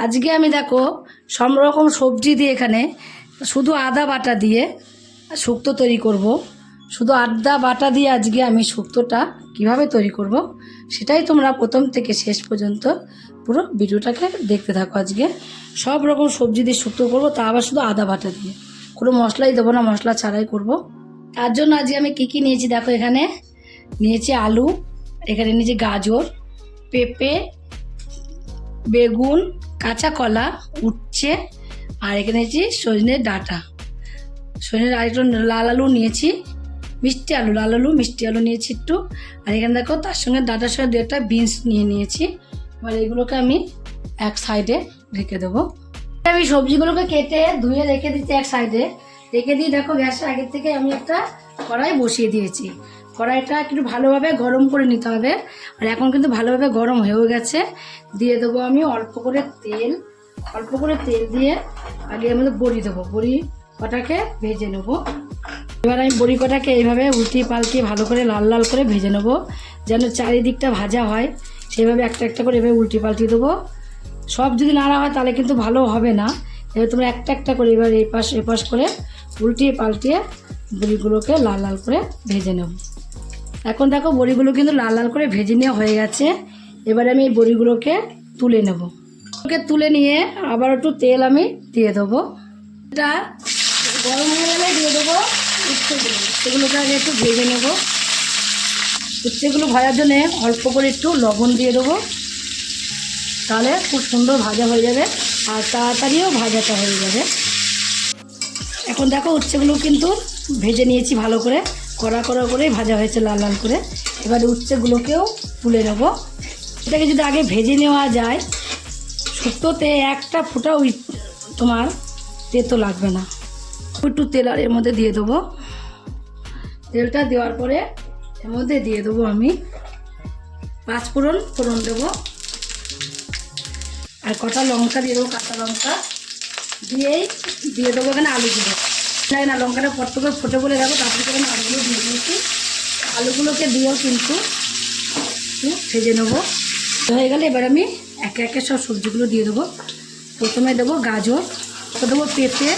আজকে আমি দেখো সব রকম সবজি দিয়ে এখানে শুধু আদা বাটা দিয়ে শুক্তো তৈরি করব। শুধু আদা বাটা দিয়ে আজকে আমি শুক্তোটা কীভাবে তৈরি করব। সেটাই তোমরা প্রথম থেকে শেষ পর্যন্ত পুরো ভিডিওটাকে দেখতে থাকো আজকে সব রকম সবজি দিয়ে শুক্তো করব, তা আবার শুধু আদা বাটা দিয়ে কোনো মশলাই দেবো না, মশলা ছাড়াই করব। তার জন্য আজকে আমি কী কী নিয়েছি দেখো এখানে নিয়েছি আলু, এখানে নিয়েছি গাজর, পেঁপে বেগুন, কাঁচা কলা, উচ্ছে, আর এখানে নিয়েছি সজনের ডাঁটা। সজনের আরেকটু লাল আলু নিয়েছি, মিষ্টি আলু, লাল আলু, মিষ্টি আলু নিয়েছি একটু। আর এখানে দেখো তার সঙ্গে ডাঁটার সঙ্গে দু একটা বিনস নিয়ে নিয়েছি। এবার এগুলোকে আমি এক সাইডে রেখে দেবো। আমি সবজিগুলোকে কেটে ধুয়ে রেখে দিচ্ছি এক সাইডে। রেখে দিয়ে দেখো গ্যাসের আগের থেকে আমি একটা কড়াই বসিয়ে দিয়েছি। কড়াইটা একটু ভালোভাবে গরম করে নিতে হবে। আর এখন কিন্তু ভালোভাবে গরম হয়েও গেছে। দিয়ে দেবো আমি অল্প করে তেল, অল্প করে তেল দিয়ে আগে মধ্যে বড়ি দেবো। বড়ি কটাকে ভেজে নেব। এবার আমি বড়ি কটাকে এইভাবে উল্টিয়ে পাল্টিয়ে ভালো করে লাল লাল করে ভেজে নেব, যেন চারিদিকটা ভাজা হয়। সেইভাবে একটা একটা করে এভাবে উল্টি পাল্টিয়ে দেবো। সব যদি নাড়া হয় তাহলে কিন্তু ভালো হবে না। এবার তোমরা একটা একটা করে এবার এই পাশ এ পাশ করে উল্টিয়ে পাল্টিয়ে বড়িগুলোকে লাল লাল করে ভেজে নেব। এখন দেখো বড়িগুলো কিন্তু লাল লাল করে ভেজে নেওয়া হয়ে গেছে। এবারে আমি এই বড়িগুলোকে তুলে নেব। ওকে তুলে নিয়ে আবার একটু তেল আমি দিয়ে দেবো। এটা গরম হয়ে গেলে দিয়ে দেবো উচ্ছেগুলো। উচ্ছেগুলোকে আগে একটু ভেজে নেব। উচ্ছেগুলো ভাজার জন্যে অল্প করে একটু লবণ দিয়ে দেবো। তাহলে খুব সুন্দর ভাজা হয়ে যাবে আর তাড়াতাড়িও ভাজাটা হয়ে যাবে। এখন দেখো উচ্ছেগুলো কিন্তু ভেজে নিয়েছি ভালো করে। কড়া কড়া করেই ভাজা হয়েছে, লাল লাল করে। এবারে উচ্ছেগুলোকেও তুলে নেব। এটাকে যদি আগে ভেজে নেওয়া যায়, শুক্তোতে একটা ফোঁটা ওই তোমার তেতো লাগবে না। একটু তেল আর এর মধ্যে দিয়ে দেবো। তেলটা দেওয়ার পরে এর মধ্যে দিয়ে দেবো আমি পাঁচ ফোড়ন ফোড়ন দেবো। আর কটা লঙ্কা দিয়ে দেবো, কাঁচা লঙ্কা। দিয়েই দিয়ে দেবো এখানে আলু লাগে না, লঙ্কাটা পট্ট করে ফুটে বলে দেখো তারপরে করে আমি আলুগুলো দিয়ে দিয়েছি। আলুগুলোকে দিয়েও কিন্তু ভেজে নেব। হয়ে গেলে এবার আমি একে একে সব সবজিগুলো দিয়ে দেবো। প্রথমে দেবো গাজর, তো দেবো পেঁপে।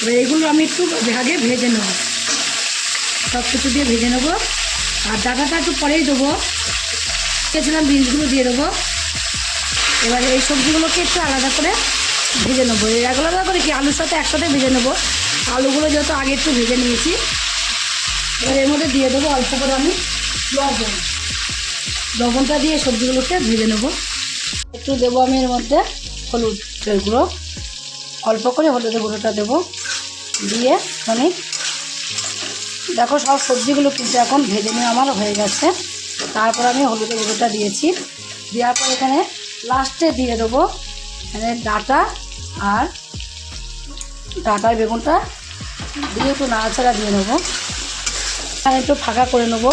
এবার এগুলো আমি একটু ভাগে ভেজে নেব। সব কিছু দিয়ে ভেজে নেব। আর ডাটাটা একটু পরেই দেবো। কেছিলাম বিনসগুলো দিয়ে দেবো। এবার এই সবজিগুলোকে একটু আলাদা করে ভেজে নেব। এই আলাদা করে কি? আলুর সাথে একসাথে ভেজে নেব। আলুগুলো যেহেতু আগে একটু ভেজে নিয়েছি, এবার এর মধ্যে দিয়ে দেবো অল্প করে আমি লবণ। লবণটা দিয়ে সবজিগুলোকে ভেজে নেব। একটু দেবো আমি এর মধ্যে হলুদ গুঁড়ো। অল্প করে হলুদের গুঁড়োটা দেবো। দিয়ে মানে দেখো সব সবজিগুলো কিন্তু এখন ভেজে নিয়ে আমার হয়ে গেছে। তারপর আমি হলুদের গুঁড়োটা দিয়েছি। দেওয়ার পর এখানে লাস্টে দিয়ে দেবো এখানে ডাটা আর ডাটার বেগুনটা দিয়ে একটু নাড়াচাড়া দিয়ে নেব। এখানে একটু ফাঁকা করে নেব।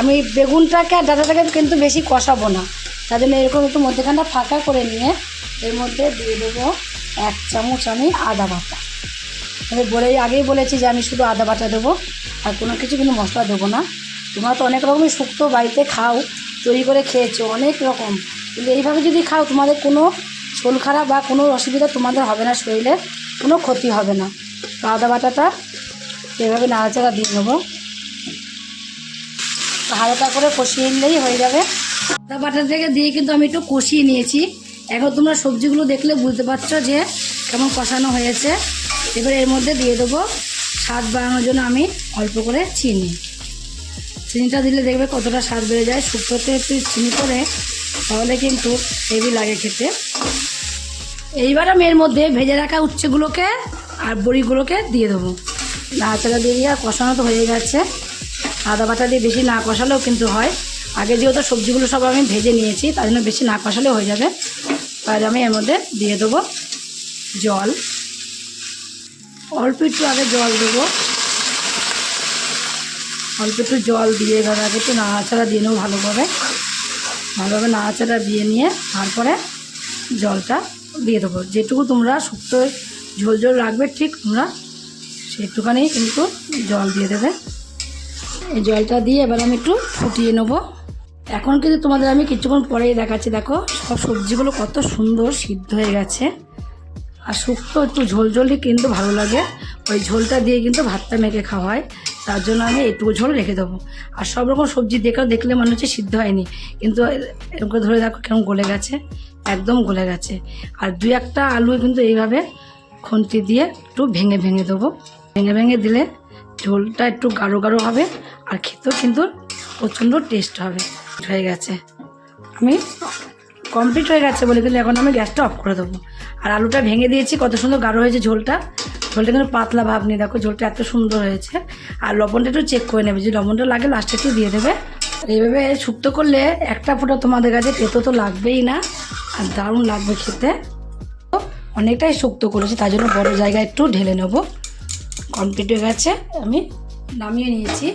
আমি বেগুনটাকে আর ডাটাটাকে কিন্তু বেশি কষাবো না। তার জন্য এরকম একটু মধ্যেখানটা ফাঁকা করে নিয়ে এর মধ্যে দিয়ে দেবো এক চামচ আমি আদা বাটা। আমি বলে আগেই বলেছি যে আমি শুধু আদা বাটা দেবো, আর কোনো কিছু কিন্তু মশলা দেবো না। তোমরা তো অনেক রকমই শুক্তো বাড়িতে খাও, তৈরি করে খেয়েছো, অনেক রকম। কিন্তু এইভাবে যদি খাও, তোমাদের কোনো শোল খারাপ বা কোনো অসুবিধা তোমাদের হবে না শরীরে, কোনো ক্ষতি হবে না। আদা বাটাটা এভাবে নাড়াচাড়া দিয়ে নেব। হালকা করে কষিয়ে নিলেই হয়ে যাবে। আদা বাটা থেকে দিয়ে কিন্তু আমি একটু কষিয়ে নিয়েছি। এখন তোমরা সবজিগুলো দেখলে বুঝতে পারছ যে কেমন কষানো হয়েছে। এবার এর মধ্যে দিয়ে দেবো স্বাদ বাড়ানোর জন্য আমি অল্প করে চিনি। চিনিটা দিলে দেখবে কতটা স্বাদ বেড়ে যায়। শুক্তোতে একটু চিনি করে তাহলে কিন্তু হেভি লাগে খেতে। এইবার আমি এর মধ্যে ভেজে রাখা উচ্ছেগুলোকে আর বড়িগুলোকে দিয়ে দেবো। নাড়াচাড়া দিয়ে দিয়ে কষানো তো হয়ে গেছে। আদা বাটা দিয়ে বেশি না কষালেও কিন্তু হয়। আগে যেহেতু সবজিগুলো সব আমি ভেজে নিয়েছি, তার জন্য বেশি না কষালেও হয়ে যাবে। তাহলে আমি এর মধ্যে দিয়ে দেবো জল। অল্প একটু আগে জল দেবো। অল্প একটু জল দিয়ে এবার আগে একটু নাড়াচাড়া দিয়ে নেব ভালোভাবে। ভালোভাবে নাড়াচাড়া দিয়ে নিয়ে তারপরে জলটা দিয়ে দেবো। যেটুকু তোমরা শুক্তো ঝোল ঝোল রাখবে, ঠিক তোমরা সেটুখানি কিন্তু জল দিয়ে দেবে। এই জলটা দিয়ে এবার আমি একটু ফুটিয়ে নেব। এখন কিন্তু তোমাদের আমি কিছুক্ষণ পরেই দেখাচ্ছি, দেখো সব সবজিগুলো কত সুন্দর সিদ্ধ হয়ে গেছে। আর শুক্তো একটু ঝোল ঝোলই কিন্তু ভালো লাগে। ওই ঝোলটা দিয়ে কিন্তু ভাতটা মেখে খাওয়া হয়। তার জন্য আমি একটু ঝোল রেখে দেবো। আর সব রকম সবজি দেখেও দেখলে মনে হচ্ছে সিদ্ধ হয়নি। কিন্তু এরকম ধরে দেখো কেমন গলে গেছে। একদম গলে গেছে। আর দুই একটা আলু কিন্তু এইভাবে খুন্তি দিয়ে একটু ভেঙে ভেঙে দেবো। ভেঙে ভেঙে দিলে ঝোলটা একটু গাঢ় গাঢ় হবে আর খেতেও কিন্তু প্রচণ্ড টেস্ট হবে। হয়ে গেছে। আমি কমপ্লিট হয়ে গেছে বলে কিন্তু এখন আমি গ্যাসটা অফ করে দেবো। আর আলুটা ভেঙে দিয়েছি, কত সুন্দর গাঢ় হয়েছে ঝোলটা। ঝোলটা কিন্তু পাতলা ভাব নেই, দেখো ঝোলটা এত সুন্দর হয়েছে। আর লবণটা একটু চেক করে নেবে, যদি লবণটা লাগে লাস্টে একটু দিয়ে দেবে। এইভাবে শুক্তো করলে একটা ফোঁটা তোমাদের কাছে তেতো তো লাগবেই না। আর দারুণ লাগবে খেতে। অনেকটাই শুক্ত করেছি, তার জন্য বড় জায়গায় একটু ঢেলে নেব। কমপ্লিট হয়ে গেছে, আমি নামিয়ে নিয়েছি।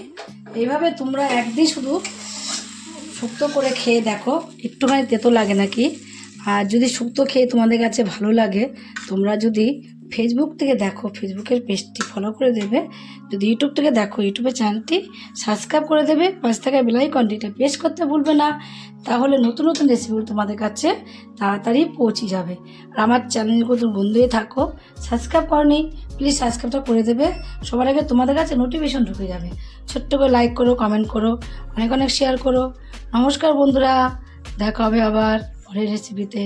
এইভাবে তোমরা একদিন শুধু শুক্তো করে খেয়ে দেখো, একটুখানি তেতো লাগে নাকি? আর যদি শুক্তো খেয়ে তোমাদের কাছে ভালো লাগে, তোমরা যদি ফেসবুক থেকে দেখো ফেসবুকের পেজটি ফলো করে দেবে। যদি ইউটিউব থেকে দেখো ইউটিউবের চ্যানেলটি সাবস্ক্রাইব করে দেবে। পাঁচ টাকা বেলাইকনটিটা প্রেস করতে ভুলবে না। তাহলে নতুন নতুন রেসিপিগুলো তোমাদের কাছে তাড়াতাড়ি পৌঁছে যাবে। আর আমার চ্যানেলগুলো তুমি বন্ধুই থাকো সাবস্ক্রাইব করনি প্লিজ সাবস্ক্রাইবটা করে দেবে। সবার আগে তোমাদের কাছে নোটিফিকেশন ঢুকে যাবে। ছোট্ট করে লাইক করো কমেন্ট করো, অনেক অনেক শেয়ার করো। নমস্কার বন্ধুরা, দেখা হবে আবার পরের রেসিপিতে